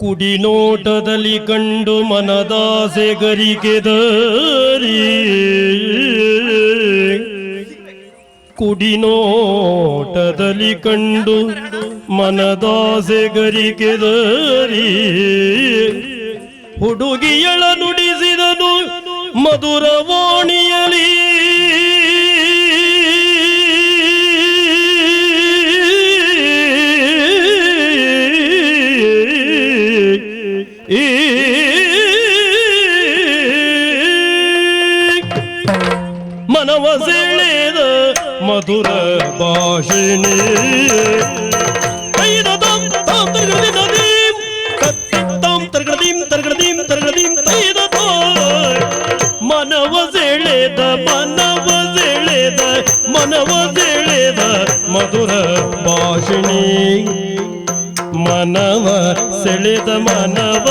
ಕುಡಿನೋಟದಲ್ಲಿ ಕಂಡು ಮನದಾಸೆ ಗರಿಕೆದರಿ ಕುಡಿನೋಟದಲ್ಲಿ ಕಂಡು ಮನದಾಸೆ ಗರಿಕೆದರಿ ಹುಡುಗಿಯಳ ನುಡಿಸಿದನು ಮಧುರವಾಣಿಯಲಿ ಮಧುರ ಭಾಷಿಣಿ ಐದದಂ ತಾಂ ತರ್ಗದಿನದೀಂ ತತ್ತಿತ್ತಾಂ ತರ್ಗದೀಂ ತರ್ಗದೀಂ ತರ್ಗದೀಂ ತೈದದೋ ಮನವ ಸೆಳೆದ ಮನವ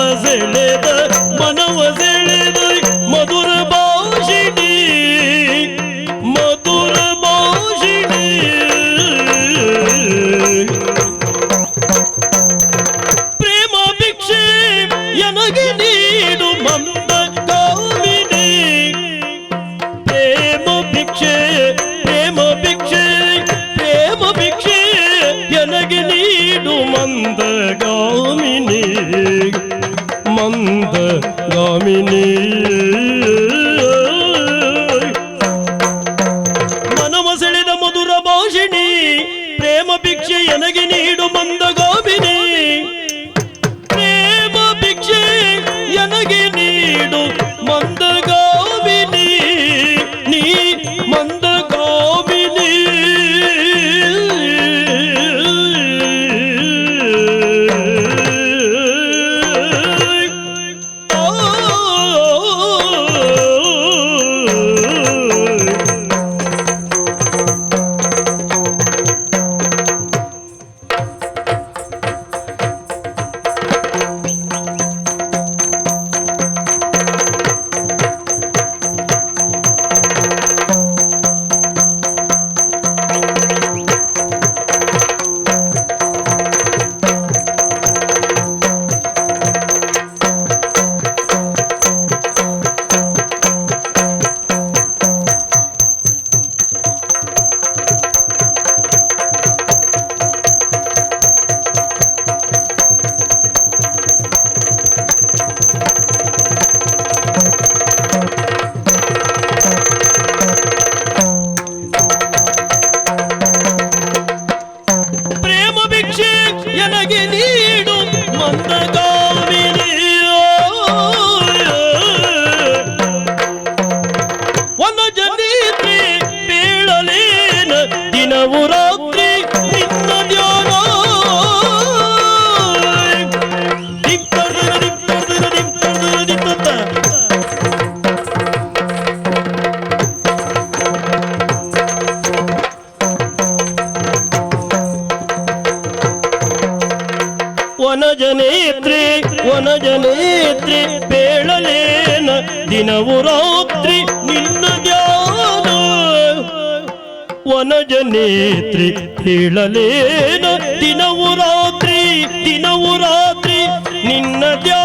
ವನಜನೇತ್ರಿ ಹೇಳಲೇನ? ದಿನವು ರಾತ್ರಿ ದಿನವು ರಾತ್ರಿ ನಿನ್ನ ಧ್ಯಾನ.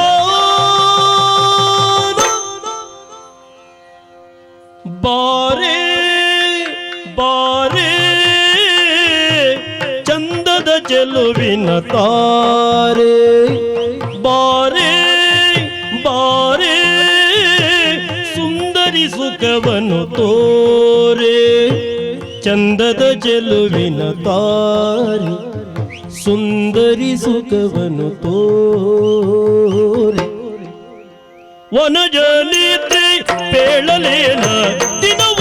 ಬಾರೆ ಬಾರೆ, ಚಂದದ ಚೆಲುವಿನ ತಾರೆ. ಬಾರೆ ಬಾರೆ, ಸುಂದರಿ ಸುಖವನ್ನು ತೋರೆ ಚಂದದ ಚೆಲುವಿನ ತಾರಿ ಸುಂದರಿ ಸುಖವನು ತೋರೆ. ವನಜನಿತ್ರಿ ಪೇಳಲೇನ ದಿನವು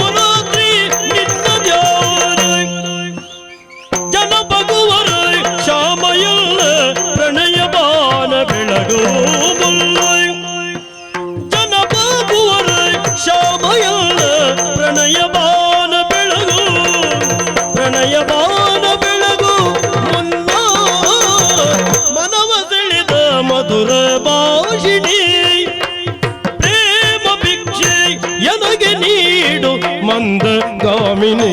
ಭಾಷಿಣಿ ಪ್ರೇಮ ಭಿಕ್ಷೆ ಎನಗೆ ನೀಡು ಮಂದ ಗಾಮಿನಿ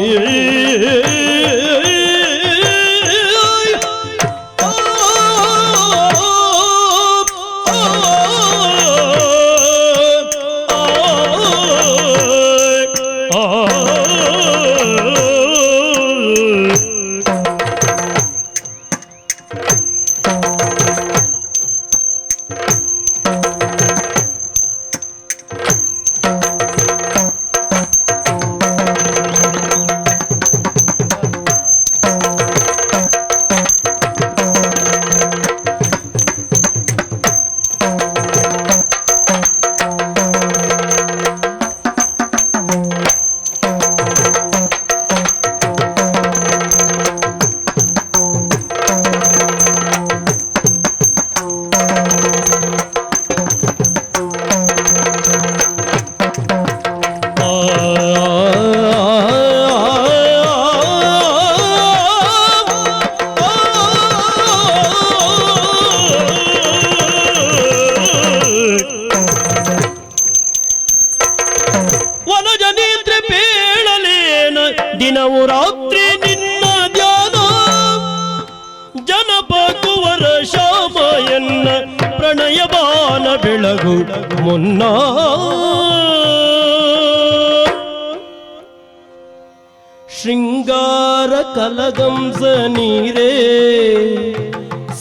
ಶೃಂಗಾರ ಕಲಗಂಸ ನೀರೇ,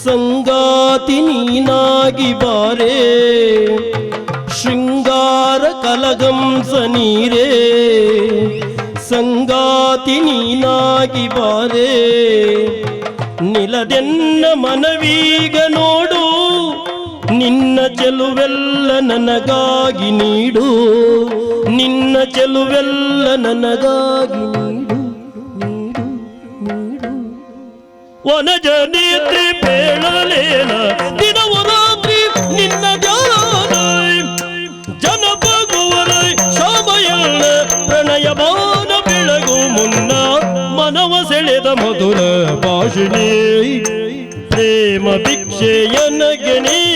ಸಂಗಾತಿ ನೀನಾಗಿ ಬಾರೆ, ಶೃಂಗಾರ ಕಲಗಂಸ ನೀರೇ, ಸಂಗಾತಿ ನೀನಾಗಿ ಬಾರೆ. ನಿಲದೆನ್ನ ಮನವೀಗ ನೋಡು, ನಿನ್ನ ಚೆಲುವೆಲ್ಲ ನನಗಾಗಿ ನೀಡು, ನಿನ್ನ ಚೆಲುವೆಲ್ಲ ನನಗಾಗಿ ವನಜ ನೇತ್ರಿ ಬೇಳಲೇನ ದಿನವು ರಾತ್ರಿ ನಿನ್ನ ಧ್ಯಾನ ಜನಪಗುವರ ಶಾಮಯಲ್ಲ ಪ್ರಣಯ ಬಾನ ಬೆಳಗು ಮುನ್ನ. ಮನವ ಸೆಳೆದ ಮಧುರ ಭಾಷಿಣಿ. ಪ್ರೇಮ ಭಿಕ್ಷೆಯನಗೆ ನೀಡು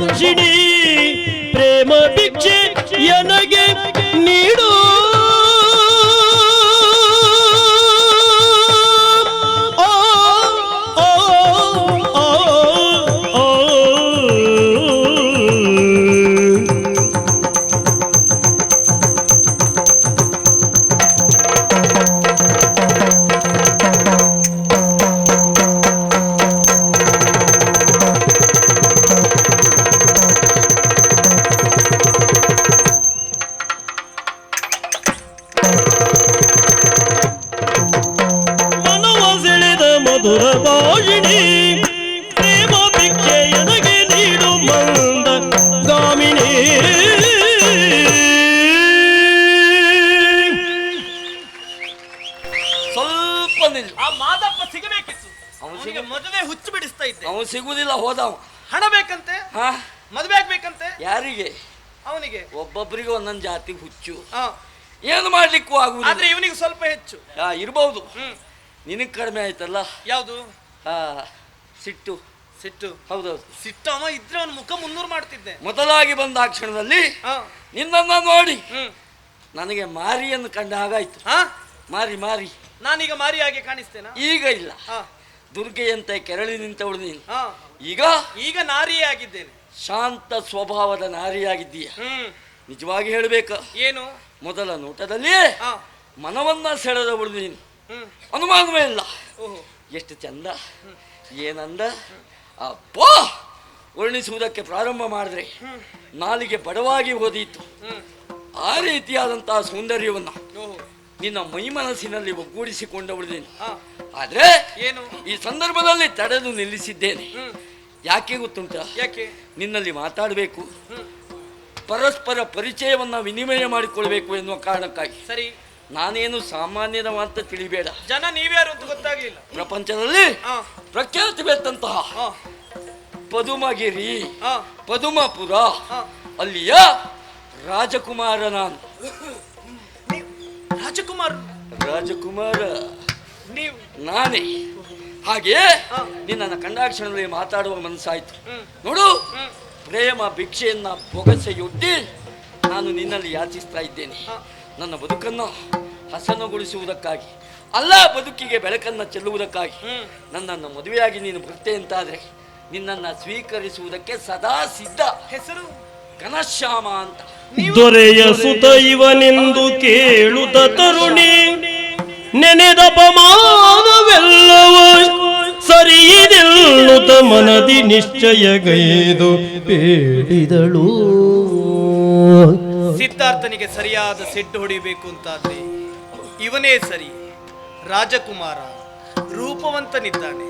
ಮಧುರ ಮಧುರ ಭಾಷಿಣಿ ಪ್ರೇಮ ಭಿಕ್ಷೆ ಎನಗೆ ನೀಡು ಮಂದ ಗಾಮಿನಿ. ಸ್ವಲ್ಪ ನಿಲ್ ಆ ಮಾದಪ್ಪ ಸಿಗಬೇಕಿತ್ತು. ಅವನಿಗೆ ಮದುವೆ ಹುಚ್ಚು ಬಿಡಿಸ್ತಾ ಇದ್ದೆ. ಅವನು ಸಿಗುವುದಿಲ್ಲ ಹೋದವ. ಹಣ ಬೇಕಂತೆ? ಹಾ? ಮದುವೆ ಆಗ್ಬೇಕಂತೆ? ಯಾರಿಗೆ? ಅವನಿಗೆ. ಒಬ್ಬೊಬ್ಬರಿಗೆ ಒಂದೊಂದು ಜಾತಿ ಹುಚ್ಚು. ಏನು ಮಾಡ್ಲಿಕ್ಕೂ ಆದ್ರೆ ಆಗುವುದಿಲ್ಲ ಇವನಿಗೆ ಸ್ವಲ್ಪ ಹೆಚ್ಚು. ಆ, ಇರ್ಬಹುದು ಹ್ಮ್. ನಿನಗೆ ಕಡಿಮೆ ಆಯ್ತಲ್ಲ? ಯಾವುದು? ಆ, ಸಿಟ್ಟು. ಸಿಟ್ಟು. ಹೌದೌದು. ಸಿಟ್ಟು ಅವ ಇದ್ರೆ ಅವನ ಮುಖ ಮುನ್ನೂರು ಮಾಡ್ತಿದ್ದೆ. ಮೊದಲಾಗಿ ಬಂದ ಆ ಕ್ಷಣದಲ್ಲಿ ಹಾ. ನಿನ್ನನ್ನ ನೋಡಿ ಹ್ಮ್. ನನಗೆ ಮಾರಿಯನ್ನು ಕಂಡ ಹಾಗಾಯ್ತು. ಹಾ? ಮಾರಿ ಮಾರಿ. ನಾನೀಗ ಮಾರಿ ಹಾಗೆ ಕಾಣಿಸ್ತೇನಾ? ಈಗ ಇಲ್ಲ. ಹಾ. ದುರ್ಗೆಯಂತೆ ಕೆರಳಿ ನಿಂತವಳು ನೀನು. ಹಾ. ಈಗ ಈಗ ನಾರಿಯೇ ಆಗಿದ್ದೇನೆ. ಶಾಂತ ಸ್ವಭಾವದ ನಾರಿಯಾಗಿದ್ದೀಯ? ಹ್ಮ್. ನಿಜವಾಗಿ ಹೇಳಬೇಕು. ಏನು? ಮೊದಲ ನೋಟದಲ್ಲಿ ಹಾ. ಮನವನ್ನ ಸೆಳೆದವಳು ನೀನು. ಅನುಮಾನವೇ ಇಲ್ಲ. ಓಹೋ. ಎಷ್ಟು ಚಂದ ಏನಂದ ಅಪ್ಪ! ವರ್ಣಿಸುವುದಕ್ಕೆ ಪ್ರಾರಂಭ ಮಾಡಿದ್ರೆ ನಾಲಿಗೆ ಬಡವಾಗಿ ಓದಿತ್ತು ಆ ರೀತಿಯಾದಂತಹ ಸೌಂದರ್ಯವನ್ನು ನಿನ್ನ ಮೈ ಮನಸ್ಸಿನಲ್ಲಿ ಆದರೆ ನೀನು ಹಾ. ಆದ್ರೆ ಏನು? ಈ ಸಂದರ್ಭದಲ್ಲಿ ತಡೆದು ನಿಲ್ಲಿಸಿದ್ದೇನೆ. ಯಾಕೆ ಗೊತ್ತುಂಟ? ಯಾಕೆ? ನಿನ್ನಲ್ಲಿ ಮಾತಾಡಬೇಕು. ಪರಸ್ಪರ ಪರಿಚಯವನ್ನ ವಿನಿಮಯ ಮಾಡಿಕೊಳ್ಬೇಕು ಎನ್ನುವ ಕಾರಣಕ್ಕಾಗಿ. ಸರಿ. ನಾನೇನು ಸಾಮಾನ್ಯನ ಅಂತ ತಿಳಿಬೇಡ. ಜನ ನೀವ್ಯಾರು ಅಂತ ಗೊತ್ತಾಗ್ಲಿಲ್ಲ. ಪ್ರಪಂಚದಲ್ಲಿ ಪ್ರಖ್ಯಾತಿ ಬೆತ್ತಂತಹ ಪದುಮಗಿರಿ ಪದುಮಪುರ ಅಲ್ಲಿಯ ರಾಜಕುಮಾರ ನಾನು. ರಾಜಕುಮಾರ್. ರಾಜಕುಮಾರ. ನೀವು. ನಾನೇ. ಹಾಗೆ ನಿನ್ನ ಕಂಡಾಕ್ಷಣದಲ್ಲಿ ಮಾತಾಡುವ ಮನಸ್ಸಾಯ್ತು. ನೋಡು. ಪ್ರೇಮ ಭಿಕ್ಷೆಯನ್ನ ಬೊಗಸೆಯೊಡ್ಡಿ ನಾನು ನಿನ್ನಲ್ಲಿ ಯಾಚಿಸ್ತಾ ಇದ್ದೇನೆ. ನನ್ನ ಬದುಕನ್ನು ಹಸನುಗೊಳಿಸುವುದಕ್ಕಾಗಿ ಅಲ್ಲ ಬದುಕಿಗೆ ಬೆಳಕನ್ನು ಚೆಲ್ಲುವುದಕ್ಕಾಗಿ. ನನ್ನನ್ನು ಮದುವೆಯಾಗಿ ನೀನು ಬರುತ್ತೆ ಅಂತಾದರೆ ನಿನ್ನನ್ನು ಸ್ವೀಕರಿಸುವುದಕ್ಕೆ ಸದಾ ಸಿದ್ಧ. ಹೆಸರು? ಘನಶ್ಯಾಮ ಅಂತ. ದೊರೆಯ ಸುತ ಇವನೆಂದು ಕೇಳುತ್ತ ತರುಣಿ. ನೆನೆದ ಪಮಾನವೆಲ್ಲವೂ ಸರಿಯಿದೆಲ್ಲುತ ಮನದಿ ನಿಶ್ಚಯಗೈದು ಬೇಡಿದಳು ಸಿದ್ಧಾರ್ಥನಿಗೆ ಸರಿಯಾದ ಸೆಡ್ಡು ಹೊಡಿಬೇಕು ಅಂತಾದ್ರೆ ಇವನೇ ಸರಿ. ರಾಜಕುಮಾರ ರೂಪವಂತನಿದ್ದಾನೆ.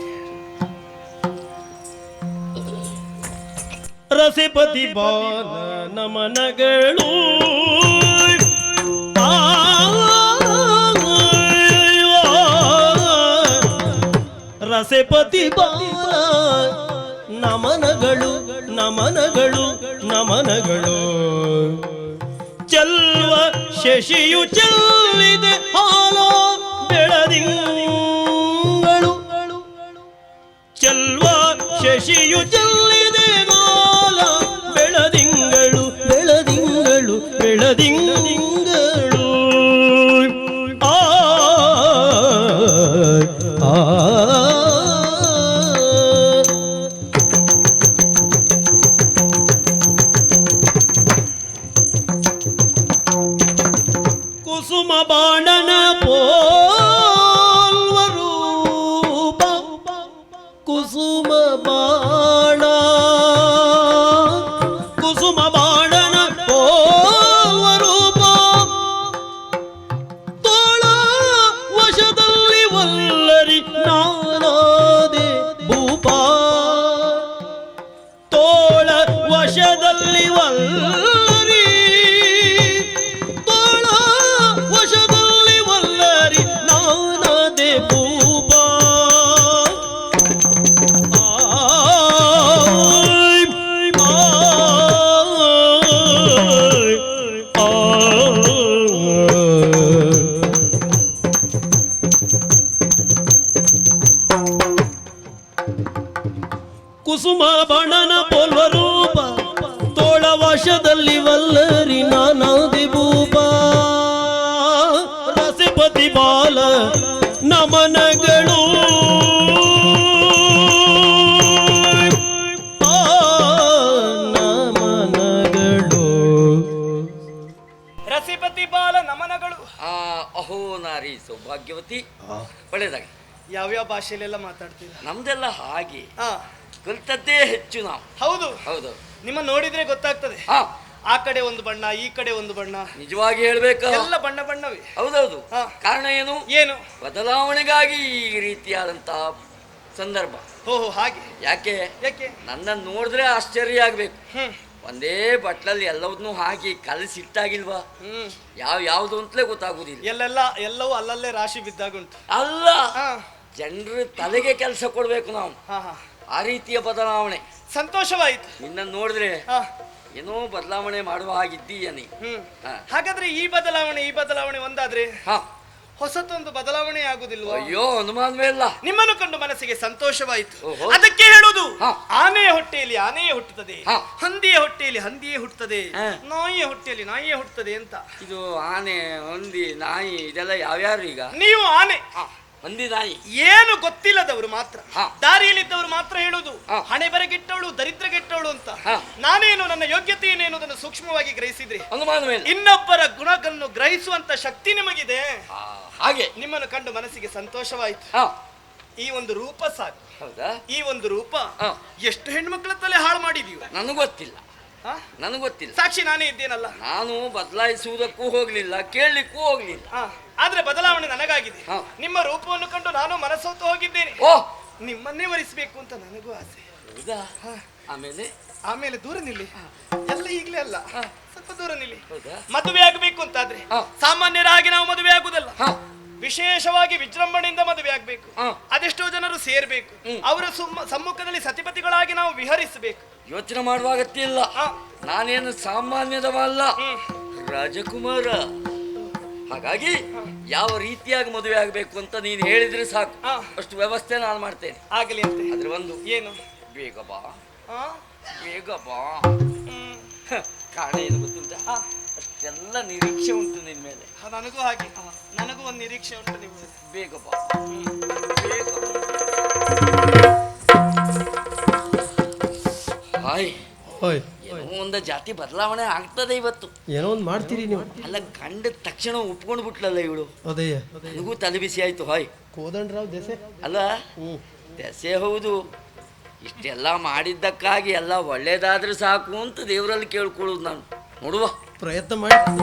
ರಸಿಪತಿ ಬಾಲ ನಮನಗಳು. ರಸಪತಿ ಬಾಲ ನಮನಗಳು. ಶಶಿಯು ಚೆಲ್ಲಿದೆ ಹಾಲೋ वल्लरी तोळा वशबल्ली वल्लरी नाना दे कुसुमा बनना पोलवरू ವಶದಲ್ಲಿ ವಲ್ಲರಿ ನಾನಾದಿ ಭೂಪ ರಸಪತಿ ಬಾಲ ನಮನಗಳು. ಆ, ನಮನಗಳು. ರಸಿಪತಿ ಬಾಲ ನಮನಗಳು. ಆ ಅಹೋ ನಾರಿ ಸೌಭಾಗ್ಯವತಿ. ಒಳ್ಳೆಯದಾಗಿ ಯಾವ್ಯಾವ ಭಾಷೆಯಲ್ಲೆಲ್ಲ ಮಾತಾಡ್ತೀರಾ? ನಮ್ದೆಲ್ಲ ಹಾಗೆ. ಹಾ ಕಲ್ತದ್ದೇ ಹೆಚ್ಚು ನಾವು. ಹೌದು. ಹೌದು. ನಿಮ್ಮ ನೋಡಿದ್ರೆ ಗೊತ್ತಾಗ್ತದೆ. ಹಾ. ಆ ಕಡೆ ಒಂದು ಬಣ್ಣ ಈ ಕಡೆ ಒಂದು ಬಣ್ಣ. ನಿಜವಾಗಿ ಹೇಳ್ಬೇಕು? ಎಲ್ಲ ಬಣ್ಣ ಬಣ್ಣವೇ. ಹೌದೌದು. ಹಾ. ಕಾರಣ ಏನು? ಏನು? ಬದಲಾವಣೆಗಾಗಿ ಈ ರೀತಿಯಾದಂತಹ ಸಂದರ್ಭ. ಓಹೋ ಹೋ ಹಾಗೆ. ಯಾಕೆ? ಯಾಕೆ? ನನ್ನನ್ನು ನೋಡಿದ್ರೆ ಆಶ್ಚರ್ಯ ಆಗ್ಬೇಕು. ಹ್ಮ್. ಒಂದೇ ಬಟ್ಲಲ್ಲಿ ಎಲ್ಲವನ್ನೂ ಹಾಕಿ ಕಲಸಿಟ್ಟಾಗಿಲ್ವಾ? ಹ್ಮ್. ಯಾವ ಯಾವುದು ಅಂತಲೇ ಗೊತ್ತಾಗುದಿಲ್ಲ. ಎಲ್ಲೆಲ್ಲ ಎಲ್ಲವೂ ಅಲ್ಲಲ್ಲೇ ರಾಶಿ ಬಿದ್ದಾಗುಂಟು ಅಲ್ಲ. ಜನರು ಜನರ ತಲೆಗೆ ಕೆಲಸ ಕೊಡ್ಬೇಕು ನಾವು. ಹಾ ಹಾ. ಆ ರೀತಿಯ ಬದಲಾವಣೆ. ಸಂತೋಷವಾಯಿತು. ನಿನ್ನನ್ನು ನೋಡಿದ್ರೆ ಹಾ. ಏನೋ ಬದಲಾವಣೆ ಮಾಡುವ ಹಾಗಿದ್ದೀಯ ನೀ. ಹ್ಮ್. ಹಾ. ಹಾಗಾದ್ರೆ ಈ ಬದಲಾವಣೆ ಈ ಬದಲಾವಣೆ ಒಂದಾದ್ರೆ? ಹಾ. ಹೊಸತೊಂದು ಬದಲಾವಣೆ ಆಗುದಿಲ್ವಾ? ಅಯ್ಯೋ ಅನುಮಾನವೇ ಇಲ್ಲ. ನಿಮ್ಮನ್ನು ಕಂಡು ಮನಸ್ಸಿಗೆ ಸಂತೋಷವಾಯಿತು. ಓಹೋ. ಅದಕ್ಕೆ ಹೇಳುದು ಹಾ. ಆನೆಯ ಹೊಟ್ಟೆಯಲ್ಲಿ ಆನೆಯೇ ಹುಟ್ಟುತ್ತದೆ ಹಾ. ಹಂದಿಯ ಹೊಟ್ಟೆಯಲ್ಲಿ ಹಂದಿಯೇ ಹುಟ್ಟುತ್ತದೆ ಹಾ. ನಾಯಿಯ ಹೊಟ್ಟೆಯಲ್ಲಿ ನಾಯಿಯೇ ಹುಟ್ಟುತ್ತದೆ ಅಂತ. ಇದು ಆನೆ ಹಂದಿ ನಾಯಿ ಇದೆಲ್ಲ ಯಾವ್ಯಾರು ಈಗ? ನೀವು ಆನೆ. ನಾಯಿ ಏನು ಗೊತ್ತಿಲ್ಲದವರು ಮಾತ್ರ. ದಾರಿಯಲ್ಲಿದ್ದವರು ಮಾತ್ರ ಹೇಳುದು. ಹಣೆ ಬರಗೆಟ್ಟವಳು ದರಿದ್ರಗೆಟ್ಟವಳು ಅಂತ. ನಾನೇನು ನನ್ನ ಯೋಗ್ಯತೆ ಏನೇನು ಅದನ್ನು ಸೂಕ್ಷ್ಮವಾಗಿ ಗ್ರಹಿಸಿದ್ರಿ? ಇನ್ನೊಬ್ಬರ ಗುಣಗಳನ್ನು ಗ್ರಹಿಸುವಂತ ಶಕ್ತಿ ನಿಮಗಿದೆ. ಹಾಗೆ. ನಿಮ್ಮನ್ನು ಕಂಡು ಮನಸ್ಸಿಗೆ ಸಂತೋಷವಾಯಿತು. ಈ ಒಂದು ರೂಪ ಸಾಕು. ಹೌದಾ? ಈ ಒಂದು ರೂಪ. ಎಷ್ಟು ಹೆಣ್ಮಕ್ಳ ತಲೆ ಹಾಳು ಮಾಡಿದೀವಿ ನನಗೆ ಗೊತ್ತಿಲ್ಲ? ನನಗೆ ಗೊತ್ತಿಲ್ಲ. ಸಾಕ್ಷಿ ನಾನೇ ಇದ್ದೇನಲ್ಲ? ನಾನು ಬದಲಾಯಿಸುವುದಕ್ಕೂ ಹೋಗ್ಲಿಲ್ಲ ಕೇಳಲಿಕ್ಕೂ ಹೋಗ್ಲಿಲ್ಲ. ಆದ್ರೆ ಬದಲಾವಣೆ ನನಗಾಗಿದೆ. ನಿಮ್ಮ ರೂಪವನ್ನು ಕಂಡು ನಾನು ಮನಸ್ಸೋತು ಹೋಗಿದ್ದೇನೆ. ಓ! ನಿಮ್ಮನ್ನೇ ವರಿಸಬೇಕು ಅಂತ ನನಗೂ ಆಸೆ. ಹೌದಾ? ಆಮೇಲೆ? ಆಮೇಲೆ ದೂರ ನಿಲ್ಲಿ. ಎಲ್ಲ ಈಗ್ಲೇ ಅಲ್ಲ. ಸ್ವಲ್ಪ ದೂರ ನಿಲ್ಲಿ. ಮದುವೆ ಆಗಬೇಕು ಅಂತಾದ್ರೆ. ಸಾಮಾನ್ಯರಾಗಿ ನಾವು ಮದುವೆ ಆಗುದಲ್ಲ ವಿಶೇಷವಾಗಿ ವಿಜೃಂಭಣೆಯಿಂದ ಮದುವೆ ಆಗ್ಬೇಕು. ಅದೆಷ್ಟೋ ಜನರು ಸೇರ್ಬೇಕು. ಅವರ ಸುಮ್ಮ ಸಮ್ಮುಖದಲ್ಲಿ ಸತಿಪತಿಗಳಾಗಿ ನಾವು ವಿಹರಿಸಬೇಕು. ಯೋಚನೆ ಮಾಡುವ ಅಗತ್ಯ ಇಲ್ಲ. ಹಾ. ನಾನೇನು ಸಾಮಾನ್ಯದವಲ್ಲ. ರಾಜಕುಮಾರ. ಹಾಗಾಗಿ ಯಾವ ರೀತಿಯಾಗಿ ಮದುವೆ ಆಗಬೇಕು ಅಂತ ನೀನು ಹೇಳಿದ್ರೆ ಸಾಕು. ಅಷ್ಟು ವ್ಯವಸ್ಥೆ ನಾನು ಮಾಡ್ತೇನೆ. ಆಗಲಿ ಅಂತ. ಅದ್ರ ಒಂದು ಏನು? ಬೇಗ ಬಾ? ಬೇಗ ಬಾ. ಕಾಣ ಕಾರಣ ಏನು ಗೊತ್ತುಂಟ? ಅಷ್ಟೆಲ್ಲ ನಿರೀಕ್ಷೆ ಉಂಟು ನಿನ್ ಮೇಲೆ. ನನಗೂ ಹಾಗೆ. ನನಗೂ ಒಂದು ನಿರೀಕ್ಷೆ ಉಂಟು ನಿಮ್ಮ ಬೇಗ ಬಾ. ಬೇಗ ಹಾಯ್. ಹೋಯ್. ಏನೋ ಒಂದು ಜಾತಿ ಬದಲಾವಣೆ ಆಗ್ತದೆ ಇವತ್ತು. ಏನೋ ಒಂದು ಮಾಡ್ತೀರಿ ನೀವು. ಅಲ್ಲ ಕಂಡ ತಕ್ಷಣ ಒಪ್ಕೊಂಡು ಬಿಟ್ಲಲ್ಲ ಇವಳು. ಅದೇ. ನನಗೂ ತಲೆ ಬಿಸಿ ಆಯ್ತು ಹಾಯ್. ಕೋದಂಡ್ರಾವ್ ದೆಸೆ. ಅಲ್ಲ ಹ್ಞೂ ದೆಸೆ ಹೌದು. ಇಷ್ಟೆಲ್ಲ ಮಾಡಿದ್ದಕ್ಕಾಗಿ ಎಲ್ಲ ಒಳ್ಳೇದಾದ್ರೆ ಸಾಕು ಅಂತ ದೇವರಲ್ಲಿ ಕೇಳ್ಕೊಳ್ಳೋದು ನಾನು. ನೋಡುವ. ಪ್ರಯತ್ನ ಮಾಡಿ.